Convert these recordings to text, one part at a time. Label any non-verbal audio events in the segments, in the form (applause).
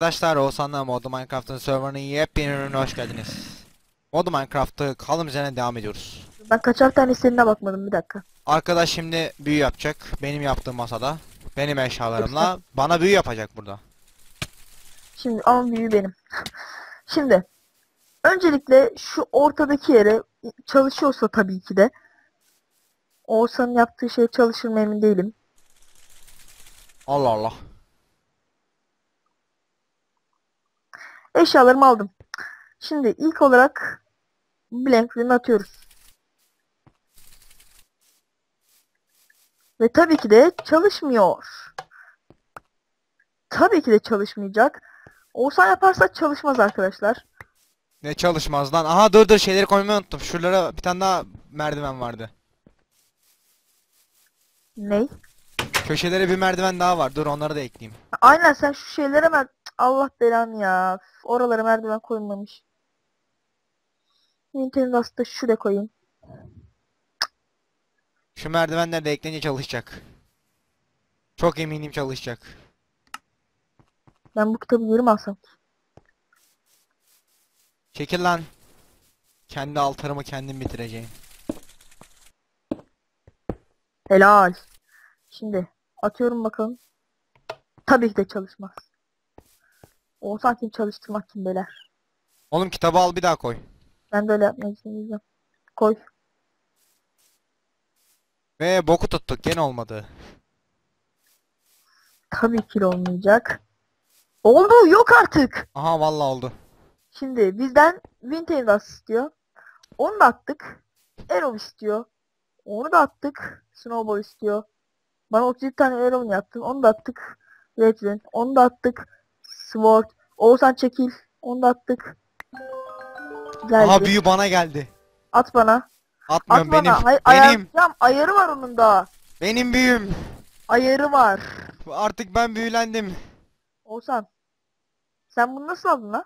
Arkadaşlar Oğuzhan'la Mod Minecraft'ın serverının yepyeni ürününe hoş geldiniz. Mod Minecraft'ı kalım üzerine devam ediyoruz. Ben kaçar tane istediğine bakmadım bir dakika. Arkadaş şimdi büyü yapacak. Benim yaptığım masada. Benim eşyalarımla. Bana büyü yapacak burada. Şimdi ama büyüğü benim. (laughs) Şimdi öncelikle şu ortadaki yere çalışıyorsa tabii ki de Oğuzhan'ın yaptığı şey çalışır mı emin değilim. Allah Allah. Eşyalarımı aldım. Şimdi ilk olarak blank ring atıyoruz. Ve tabii ki de çalışmıyor. Tabii ki de çalışmayacak. Oğuzhan yaparsa çalışmaz arkadaşlar. Ne çalışmaz lan. Aha dur dur şeyleri koymayı unuttum. Şuralara bir tane daha merdiven vardı. Ney? Köşelere bir merdiven daha var. Dur onları da ekleyeyim. Aynen sen şu şeylere mer... Allah belanı ya. Oralara merdiven koymamış. Nintendo'da da şuraya koyayım. Şu merdivenler de eklenince çalışacak. Çok eminim çalışacak. Ben bu kitabı geri mi alsam? Çekil lan. Kendi altarımı kendim bitireceğim. Helal. Şimdi atıyorum bakalım. Tabii ki de çalışmaz. Oğuzhan kim çalıştırmak kim beyler. Oğlum kitabı al bir daha koy. Ben de öyle yapmayı düşünüyorum. Koy. Ve boku tuttuk gene olmadı. Tabii ki de olmayacak. Oldu yok artık. Aha vallahi oldu. Şimdi bizden Vintage istiyor. Onu da attık. Arrow istiyor. Onu da attık. Snowball istiyor. Bana 37 tane Arrow yaptın. Onu da attık. Redrin. Onu da attık. Sword. Oğuzhan çekil. Onu da attık. Geldi. Aha büyü bana geldi. At bana. At Atmıyorum bana. benim. Hay- benim. ayarlayacağım. Ayarı var onun da. Benim büyüm. Ayarı var. Artık ben büyülendim. Oğuzhan. Sen bunu nasıl aldın lan?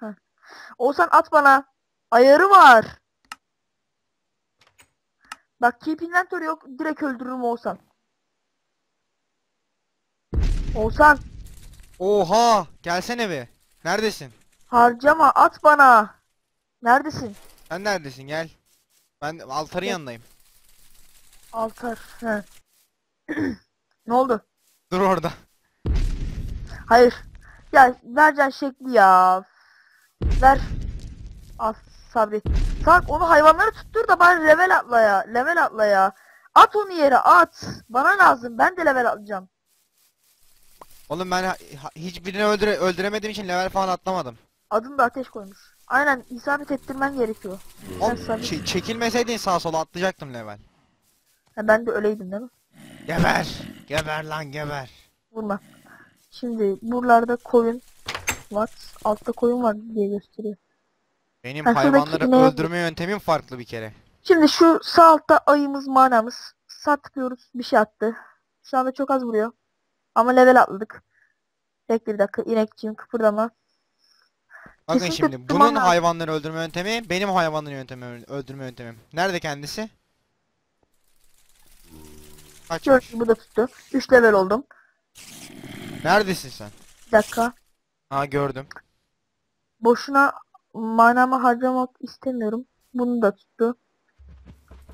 Heh. Oğuzhan at bana. Ayarı var. Bak keep inventory yok. Direkt öldürürüm Oğuzhan. Oğuzhan Oha! Gelsene be. Neredesin? harcama at bana. Neredesin? Sen neredesin? Gel. Ben altarın yanındayım. Altar. He. (clears throat) ne oldu? Dur orada. Hayır. Ya vereceksin şekli ya. Ver. Al sabret. Sarp onu hayvanları tuttur da bari level atla ya. Level atla ya. At onu yere at. Bana lazım. Ben de level atlayacağım. Oğlum ben ha- ha- hiçbirini öldüre öldüremediğim için level falan atlamadım. Adını da ateş koymuş. Aynen isabet ettirmen gerekiyor. Oğlum Sen sabret. çe- çekilmeseydin sağa sola atlayacaktım level. Ha, ben de öyleydim değil mi? Geber. Geber lan geber. Vurma. Şimdi buralarda koyun var. Altta koyun var diye gösteriyor. Benim Ha, şuradaki hayvanları ineğe- öldürme yöntemim farklı bir kere. Şimdi şu sağ altta ayımız manamız. Sağ tıklıyoruz. Bir şey attı. Şu anda çok az vuruyor. Ama level atladık. Bekle bir dakika. İnekciğim kıpırdama. Bakın Kesinlikle şimdi bunun ama- hayvanları öldürme yöntemi benim hayvanları yöntemi öldürme yöntemim. Nerede kendisi? Kaçmış. Gördüm bu da tuttu. 3 level oldum. Neredesin sen? Bir dakika. Ha gördüm. Boşuna manamı harcamak istemiyorum. Bunu da tuttu.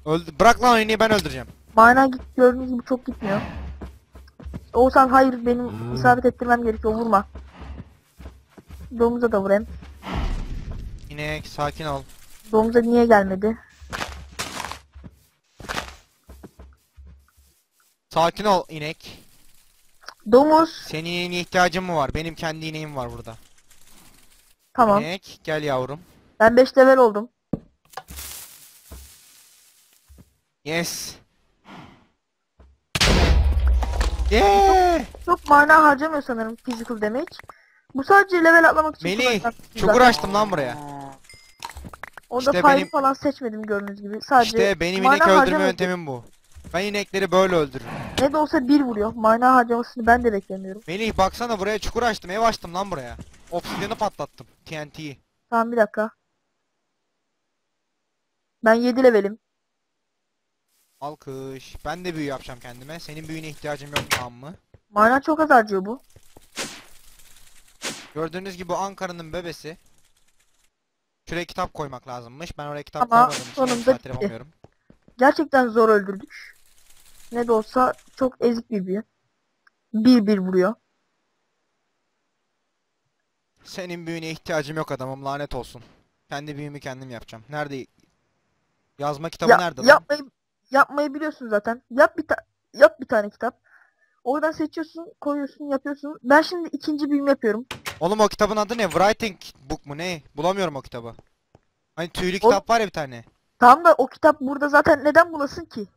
Öldü. Bırak lan oyunu ben öldüreceğim. Mana git gördüğünüz gibi çok gitmiyor. Oğuzhan hayır benim isabet ettirmem gerekiyor. Vurma. Domuza da vurayım. İnek sakin ol. Domuza niye gelmedi? Sakin ol inek. Domuz. Senin ineğine ihtiyacım mı var? Benim kendi ineğim var burada. Tamam. İnek gel yavrum. Ben 5 level oldum. Yes. Yeah. Çok mana harcamıyor sanırım physical damage. Bu sadece level atlamak için Melih. Çukur açtım lan buraya. Onda İşte fire benim- falan seçmedim gördüğünüz gibi. Sadece İşte benim mana inek öldürme yöntemim bu. Ben inekleri böyle öldürürüm. Ne de olsa bir vuruyor. Mana harcamasını ben de beklemiyorum. Melih baksana buraya çukur açtım, ev açtım lan buraya. Obsidian'ı patlattım. TNT'yi. Tamam bir dakika. Ben 7 levelim. Alkış. Ben de büyü yapacağım kendime. Senin büyüne ihtiyacım yok tamam mı? Mana çok az harcıyor bu. Gördüğünüz gibi Ankara'nın bebesi. Şuraya kitap koymak lazımmış. Ben oraya kitap Ama koymadığım için sonunda yapamıyorum. Gerçekten zor öldürdük. Ne de olsa çok ezik bir büyü. Bir bir vuruyor. Senin büyüne ihtiyacım yok adamım lanet olsun. Kendi büyümü kendim yapacağım. Nerede? Yazma kitabı Ya, nerede lan? yapmayı yapmayı biliyorsun zaten. Yap bir yap bir tane kitap. Oradan seçiyorsun, koyuyorsun, yapıyorsun. Ben şimdi ikinci büyümü yapıyorum. Oğlum o kitabın adı ne? Writing book mu ne? Bulamıyorum o kitabı. Hani tüylü O- kitap var ya bir tane. Tamam da o kitap burada zaten neden bulasın ki?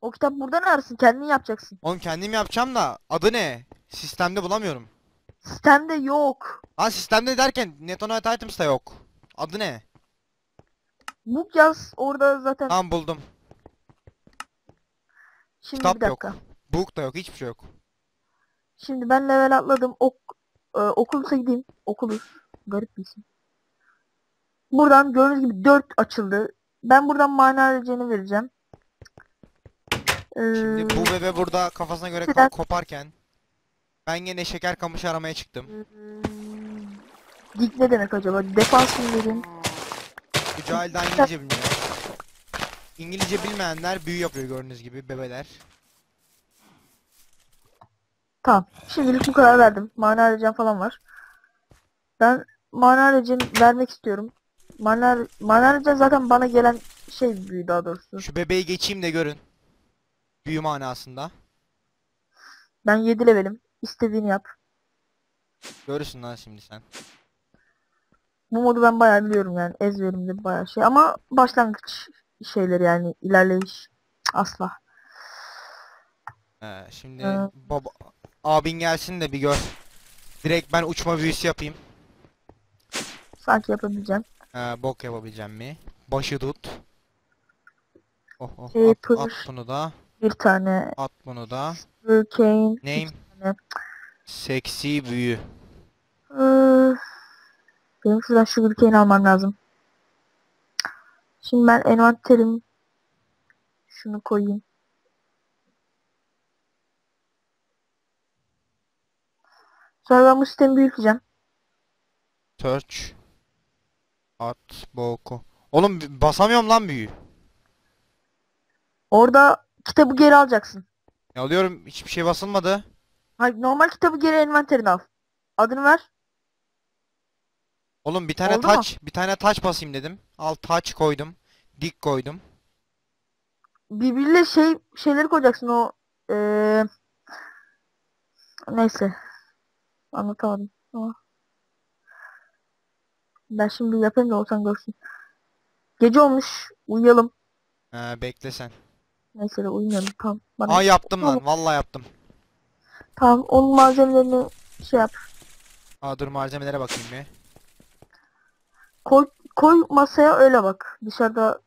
O kitap burada ne arasın? Kendin yapacaksın. Oğlum kendim yapacağım da adı ne? Sistemde bulamıyorum. Sistemde yok. Ha sistemde derken Netonite Items'ta yok. Adı ne? Book yaz orada zaten. Tamam buldum. Şimdi kitap bir yok. Book da yok hiçbir şey yok. Şimdi ben level atladım. Ok e, Oculus'a gideyim. Oculus. Garip bir isim. Buradan gördüğünüz gibi 4 açıldı. Ben buradan mana aracını vereceğim. Ee, Şimdi bu bebe burada kafasına göre ko- koparken ben yine şeker kamışı aramaya çıktım. hmm, Dik ne demek acaba? Defans mı dedim? Bu cahil daha İngilizce bilmiyor. İngilizce bilmeyenler büyü yapıyor gördüğünüz gibi bebeler. Tamam. Şimdilik bu kadar verdim. Mana arayacağım falan var. Ben mana aracını vermek istiyorum. Mana, mana zaten bana gelen şey büyü daha doğrusu. Şu bebeği geçeyim de görün. Büyü manasında. Ben 7 levelim. İstediğini yap. Görürsün lan şimdi sen. Bu modu ben bayağı biliyorum yani. Ezberimde bayağı şey. Ama başlangıç şeyleri yani. ilerleyiş asla. Ee, şimdi Evet. baba abin gelsin de bir gör. Direkt ben uçma büyüsü yapayım. Sanki yapabileceğim. Ee, bok yapabileceğim mi? Başı tut. Oh oh Şey, at, at bunu da. Bir tane At bunu da. Hurricane. Name? tane. Seksi büyü. Benim şuradan Sugarcane almam lazım. Şimdi ben envanterim şunu koyayım. Sonra ben bu sistemi büyüteceğim. Search. At boku. Oğlum basamıyorum lan büyü. Orada kitabı geri alacaksın. Ne alıyorum hiçbir şey basılmadı. Hayır, normal kitabı geri envanterine al. Adını ver. Oğlum bir tane Oldu taç, bir tane taç basayım dedim. Al taç koydum. Dik koydum. Birbiriyle şey şeyleri koyacaksın o eee neyse. Anlatamadım ama. Ben şimdi yapayım da olsan görsün. Gece olmuş. Uyuyalım. Ee, bekle sen. Neyse de uyumayalım. Tamam. Bana... Aa yaptım lan. Vallahi yaptım. Tamam. Onun malzemelerini şey yap. Aa dur malzemelere bakayım bir. Koy, koy masaya öyle bak. Dışarıda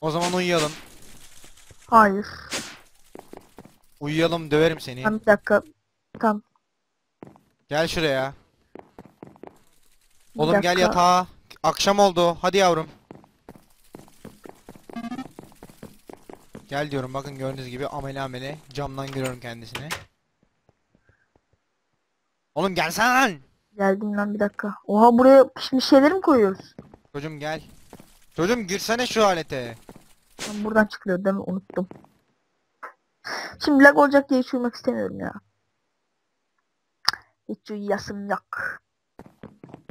O zaman uyuyalım. Hayır. Uyuyalım döverim seni. Tamam bir dakika. Tamam. Gel şuraya. bir Oğlum gel dakika. yatağa. Akşam oldu. Hadi yavrum. Gel diyorum bakın gördüğünüz gibi amele amele camdan görüyorum kendisini. Oğlum gelsene lan. Geldim lan bir dakika. Oha buraya pişmiş şeyleri mi koyuyoruz? Çocuğum gel. Çocuğum girsene şu alete. Lan buradan çıkıyor değil mi? Unuttum. Şimdi lag olacak diye hiç uyumak istemiyorum ya. Hiç uyuyasım yok.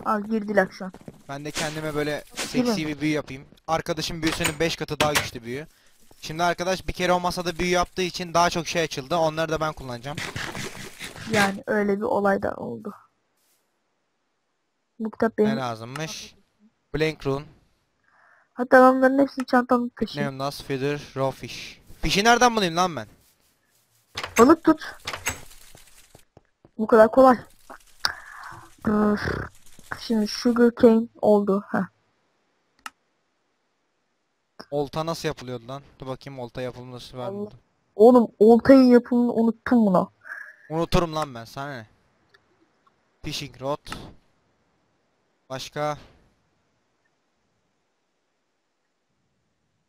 Al girdi lag şu an. Ben de kendime böyle seksi bir büyü yapayım. Arkadaşım büyüsünün 5 katı daha güçlü büyü. Şimdi arkadaş bir kere o masada büyü yaptığı için daha çok şey açıldı. Onları da ben kullanacağım. Yani öyle bir olay da oldu. Bu kitap benim. Ne lazımmış? Blank Rune, Hatta ben bunların hepsini çantamda taşıyayım. Neonas, Feather, Raw Fish. Fish'i nereden bulayım lan ben? Balık tut. Bu kadar kolay. Şimdi sugar cane oldu. Heh. Olta nasıl yapılıyordu lan? Dur bakayım olta yapılması var mı? Oğlum oltayın yapımını unuttum buna. Unuturum lan ben sana ne? Fishing rod. Başka?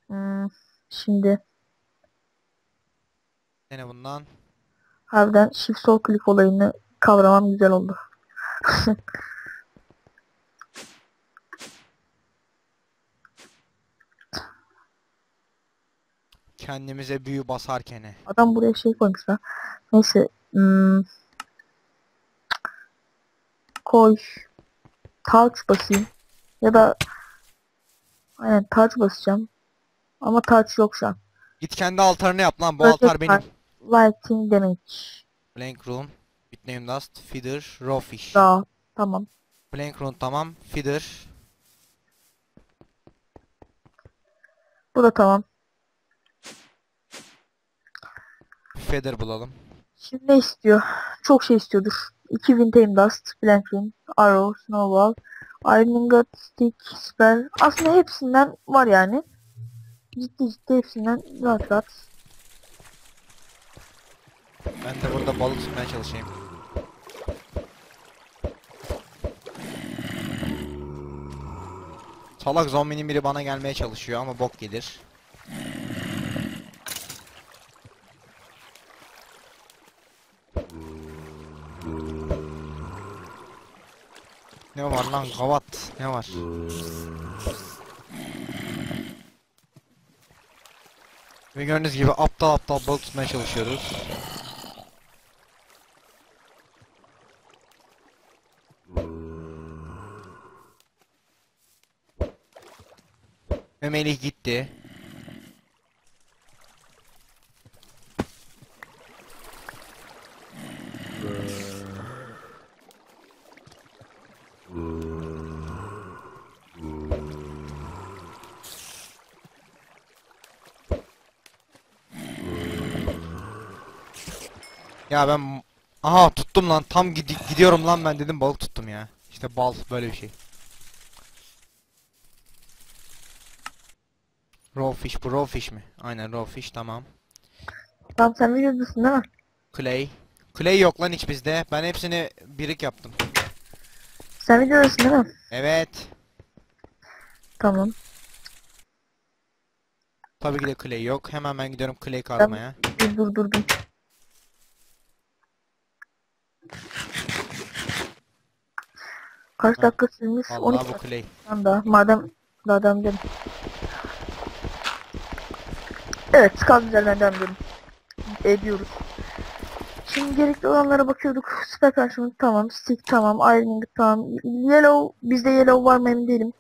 Hmm, şimdi Yine bundan. harbiden shift sol click olayını kavramam güzel oldu. (laughs) Kendimize büyü basarken. Adam buraya şey koymuş lan. Neyse. Hmm, koy. Touch basayım. Ya da aynen touch basacağım. Ama touch yok şu an. Git kendi altarını yap lan. Bu Evet, altar benim. Lighting damage. Blank room. Bitname dust. Feeder. Raw fish. Daha. Tamam. Blank room tamam. Feeder. Bu da tamam. Feather bulalım. Şimdi ne istiyor? Çok şey istiyordur. 2 Vintage Dust, Blank Ring, Arrow, Snowball, Iron God, Stick, Spell. Aslında hepsinden var yani. Ciddi ciddi hepsinden rahat. Ben de burada balık tutmaya çalışayım. Salak zombinin biri bana gelmeye çalışıyor ama bok gelir. Ne var lan gavat ne var? Ve gördüğünüz gibi aptal aptal balık tutmaya çalışıyoruz. Ve gitti. Ya ben aha tuttum lan tam gidi- gidiyorum lan ben dedim balık tuttum ya. İşte bal böyle bir şey. Raw fish bu raw fish mi? Aynen raw fish tamam. Tamam sen videodasın değil mi? Clay. Clay yok lan hiç bizde. Ben hepsini birik yaptım. Sen videodasın değil mi? Evet. Tamam. Tabii ki de clay yok. Hemen ben gidiyorum clay kazmaya. Dur dur dur dur. Kaç dakika sürmüş? 12 Vallahi bu clay. anda. Madem daha devam edelim. Evet, kaldığımız yerden devam edelim. Ediyoruz. Şimdi gerekli olanlara bakıyorduk. Süper karşımız tamam. Stick tamam. Ironing tamam. Yellow. Bizde yellow var mı emin değilim.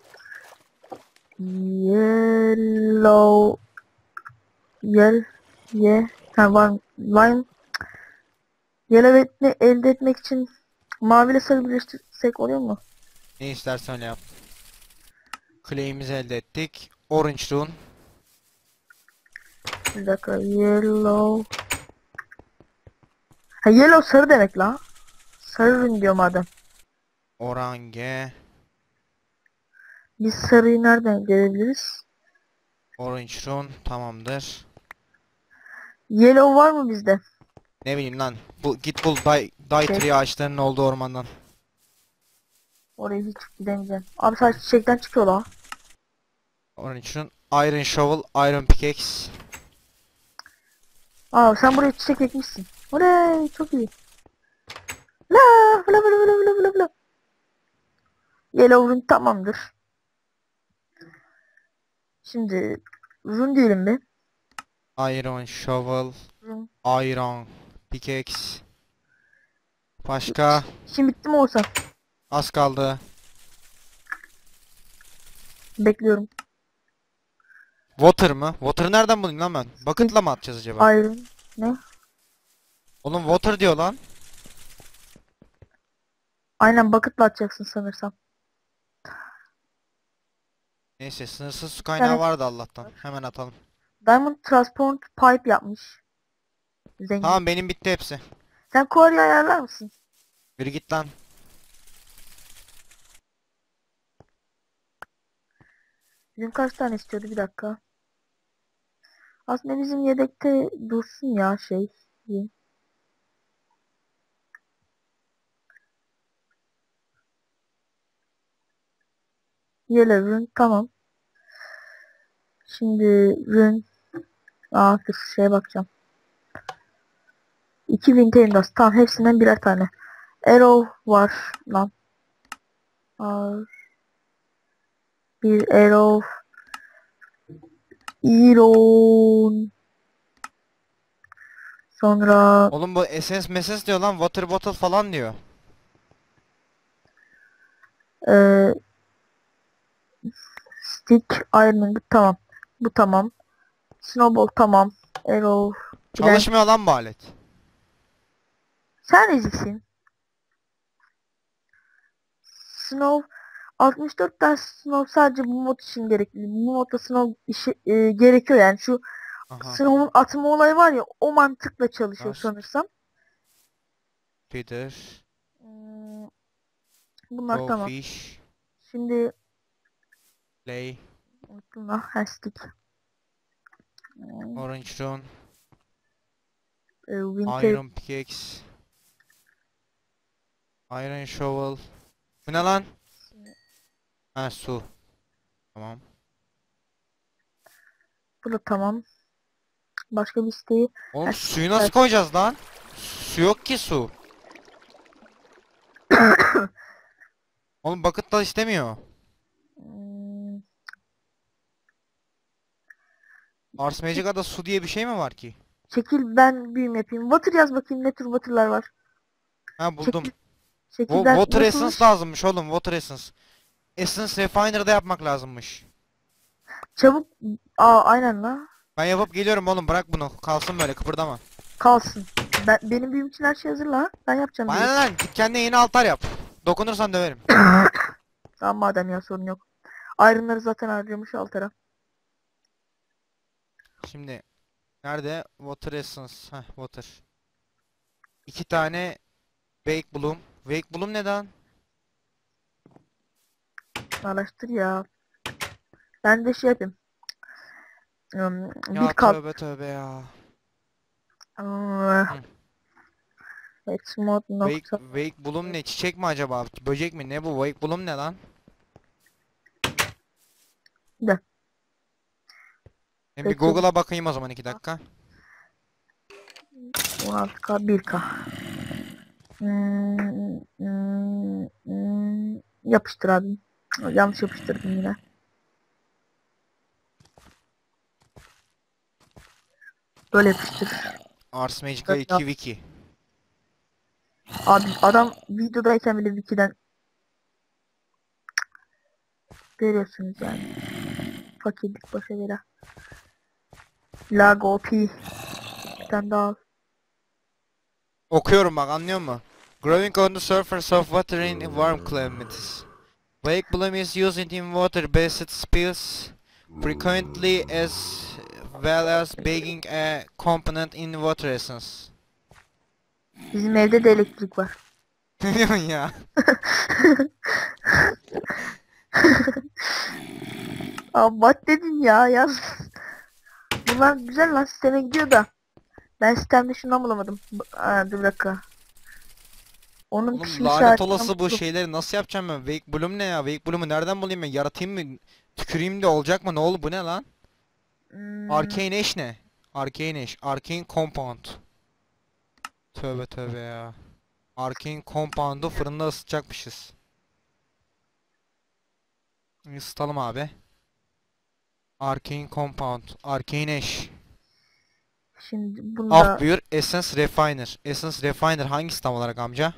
Yellow. Yel. Ye. Ha var. mı? Lime. Yellow elde etmek için mavi ile sarı birleştirsek oluyor mu? Ne istersen öyle yap. Clay'imizi elde ettik. Orange rune. Bir dakika. Yellow. Ha yellow sarı demek la. Sarı ürün diyor madem. Orange. Biz sarıyı nereden görebiliriz? Orange rune tamamdır. Yellow var mı bizde? Ne bileyim lan. Bu git bul day, day Şey- tree ağaçlarının olduğu ormandan. Oraya hiç gidemeyeceğim. Abi sadece çiçekten çıkıyor la. Orange rune. Iron shovel, iron pickaxe. Aa sen buraya çiçek ekmişsin. Oley çok iyi. La la la la la la la. Yellow ürün tamamdır. Şimdi ürün diyelim mi? Iron shovel, Ürün. iron pickaxe. Başka Şimdi bitti mi olsa? az kaldı. Bekliyorum. Water mı? Water nereden bulayım lan ben? Bucket'la mı atacağız acaba? Iron. Ne? Oğlum water diyor lan. Aynen bucket'la atacaksın sanırsam. Neyse sınırsız su kaynağı Evet. vardı Allah'tan. Hemen atalım. Diamond Transport Pipe yapmış. Zengin. Tamam benim bitti hepsi. Sen quarry ayarlar mısın? Yürü git lan. Bizim kaç tane istiyordu bir dakika. Aslında bizim yedekte dursun ya şey. Yellow tamam. Şimdi rün. Aa şeye bakacağım. 2000 Tendas. Tamam hepsinden birer tane. Arrow var lan. Ar. Bir arrow. Iron. Sonra Oğlum bu essence meses diyor lan water bottle falan diyor. eee stick iron tamam. Bu tamam. Snowball tamam. Arrow. Bilen- Çalışmıyor lan bu alet. Sen eziksin. Snow 64 tane Snow sadece bu mod için gerekli. Bu modda Snow işi, e, gerekiyor yani şu Aha. Snow'un atma olayı var ya o mantıkla çalışıyor Rust. sanırsam. Peter. Hmm, Bunlar tamam. Goldfish. Şimdi Play. unuttum lan hashtag. Hmm, Orange Rune. e, winter Iron Pickaxe. Iron Shovel. Bu ne lan? Ha su. Tamam. bu da tamam. Başka bir isteği. Oğlum Ha, suyu nasıl evet. koyacağız lan? Su yok ki su. (coughs) Oğlum bucket da istemiyor. Hmm, Ars Magica'da su diye bir şey mi var ki? Çekil ben büyüm yapayım. Water yaz bakayım ne tür water'lar var. Ha buldum. Çekil Wo- ben water water- Essence lazımmış oğlum Water Essence. Essence Refiner'da yapmak lazımmış. Çabuk. Aa aynen la. Ben yapıp geliyorum oğlum bırak bunu. Kalsın böyle kıpırdama. Kalsın. Ben, benim büyüm için her şey hazır la. Ben yapacağım. Bana büyü. ne lan git kendine yeni altar yap. Dokunursan döverim. (coughs) Tamam madem ya sorun yok. Iron'ları zaten harcamış altara. Şimdi nerede? Water Essence. Heh water. İki tane Wake Bloom. Wake Bloom neden? Araştır ya. Ben de şey yapayım. Hmm, Ya bir kal. tövbe tövbe ya. Evet mod Wake. Wake Bloom ne? Çiçek mi acaba? Böcek mi? Ne bu? Wake Bloom ne lan? De. Ben bir. Google'a bakayım o zaman iki dakika. 16k 1k. Hmm, hmm, hmm. Yapıştır abi. Yanlış yapıştırdım yine. Böyle yapıştır. Ars Magica Evet, 2 yap. wiki. Abi adam videodayken bile wiki'den görüyorsunuz yani. Fakirlik başa bela. Lago P. Bir tane daha al. Okuyorum bak anlıyor musun? Growing on the surface of water in warm climates. Wake bloom is used in water-based spills frequently as well as being a component in water essence. Bizim evde de elektrik var. (laughs) Ne diyorsun ya? (laughs) Abi bak dedin ya yaz. Bunlar güzel lan sisteme gidiyor da. Ben sistemde şundan bulamadım. Aa, dur bir dakika. Onun Oğlum pişmiş lanet halinden olası bu buldum. şeyleri nasıl yapacağım ben? Wake bloom ne ya? Wake bloom'u nereden bulayım ben? Yaratayım mı? Tüküreyim de olacak mı? Ne oldu bu ne lan? Hmm, Arcane Ash ne? Arcane Ash. Arcane Compound. Tövbe tövbe ya. Arcane Compound'u fırında ısıtacakmışız. Isıtalım abi. Arcane Compound. Arcane Ash. Şimdi bunda Af buyur. Essence Refiner. Essence Refiner hangisi tam olarak amca?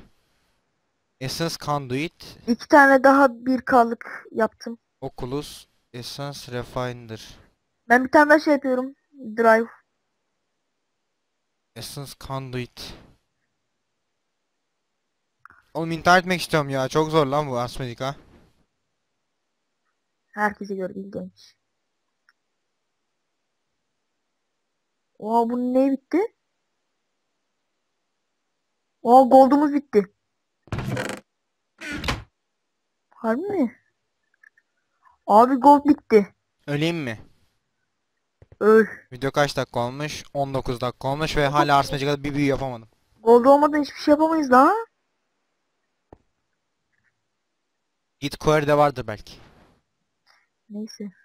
Essence Conduit. iki tane daha 1K'lık yaptım. Oculus. Essence Refiner. Ben bir tane daha şey yapıyorum. Drive. Essence Conduit. Oğlum intihar etmek istiyorum ya. Çok zor lan bu Asmedika. Herkese göre ilginç. Oha bunun ne bitti? Oha gold'umuz bitti. Harbi mi? Abi gold bitti. Öleyim mi? Öl. Video kaç dakika olmuş? 19 dakika olmuş ve hala Ars Magica'da bir büyü yapamadım. Gold olmadan hiçbir şey yapamayız daha. Git query'de vardır belki. Neyse.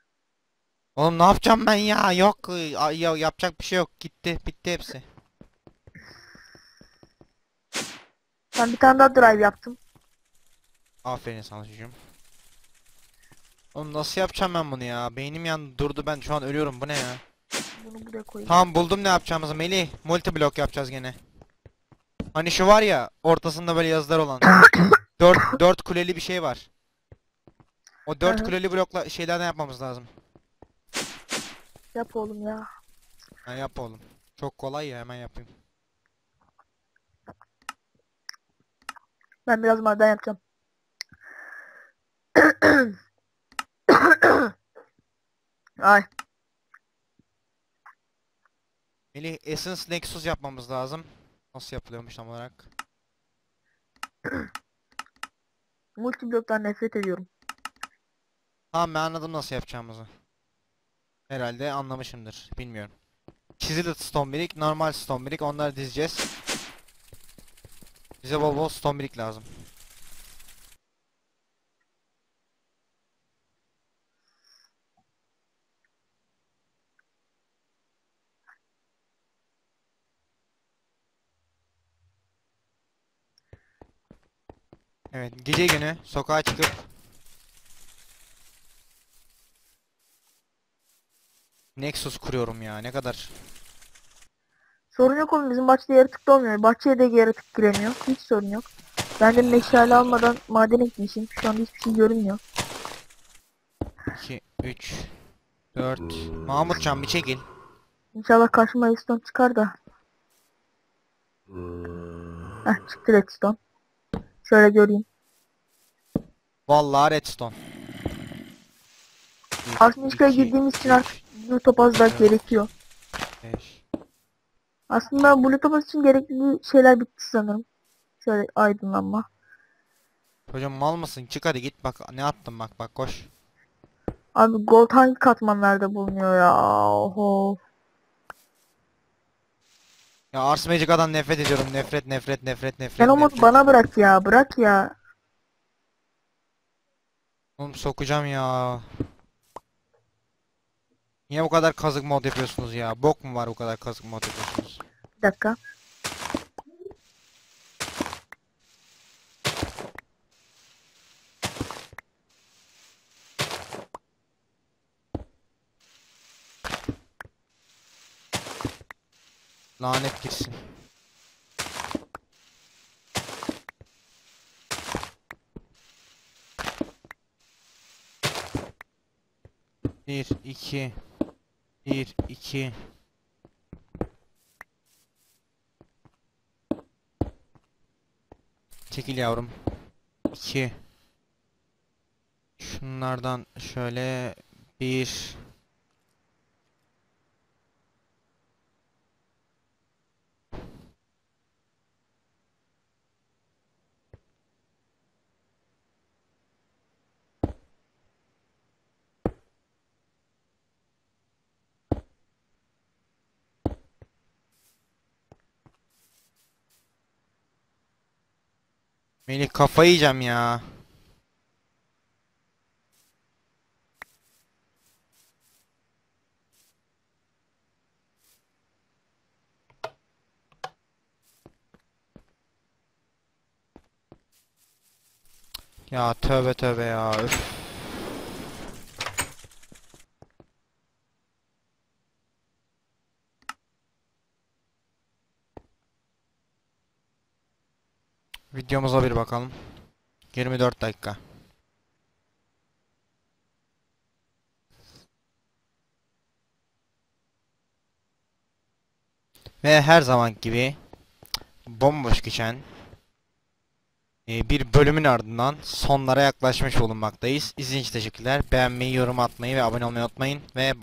Oğlum ne yapacağım ben ya? Yok ya yapacak bir şey yok. Gitti, bitti hepsi. Ben bir tane daha drive yaptım. Aferin sana çocuğum. Oğlum nasıl yapacağım ben bunu ya? Beynim yandı durdu ben şu an ölüyorum. Bu ne ya? Bunu buraya koyayım. Tamam buldum ne yapacağımızı Melih. Multi blok yapacağız gene. Hani şu var ya ortasında böyle yazılar olan. (coughs) dört, dört kuleli bir şey var. O dört kuleli blokla şeylerden yapmamız lazım. Yap oğlum ya. Ha, yap oğlum. Çok kolay ya hemen yapayım. Ben biraz maden yapacağım. (coughs) Ay. Melih Essence Nexus yapmamız lazım. Nasıl yapılıyormuş tam olarak? Multi bloktan nefret ediyorum. Tamam ben anladım nasıl yapacağımızı. Herhalde anlamışımdır. Bilmiyorum. Çizili stone brick, normal stone brick onları dizeceğiz. Bize bol bol stone brick lazım. Evet, gece günü sokağa çıkıp Nexus kuruyorum ya. Ne kadar Sorun yok oğlum bizim bahçede yaratık da olmuyor. Bahçeye de yaratık giremiyor. Hiç sorun yok. Ben de meşale almadan madene gitmişim. Şu anda hiçbir şey görünmüyor. 2 3 4 Mahmutcan bir çekil. İnşallah karşıma redstone çıkar da. Heh çıktı redstone. Şöyle göreyim. Vallahi redstone. Aslında girdiğimiz için artık blue topaz da gerekiyor. beş. Aslında blue topaz için gerekli şeyler bitti sanırım. Şöyle aydınlanma. Hocam mal mısın? Çık hadi git bak ne attım bak bak koş. Abi gold hangi katmanlarda bulunuyor ya? Oho. Ya Ars Magica'dan nefret ediyorum. Nefret nefret nefret nefret. Sen modu nefret. bana bırak ya. Bırak ya. Oğlum sokacağım ya. Niye bu kadar kazık mod yapıyorsunuz ya? Bok mu var bu kadar kazık mod yapıyorsunuz? Bir dakika. Lanet gitsin. Bir, iki. Bir, iki. Çekil yavrum. İki. Şunlardan şöyle bir. Melih kafayı yiyeceğim ya. Ya tövbe tövbe ya. Üf. Videomuza bir bakalım. 24 dakika. Ve her zaman gibi bomboş geçen e, bir bölümün ardından sonlara yaklaşmış bulunmaktayız. İzlediğiniz teşekkürler. Beğenmeyi, yorum atmayı ve abone olmayı unutmayın. Ve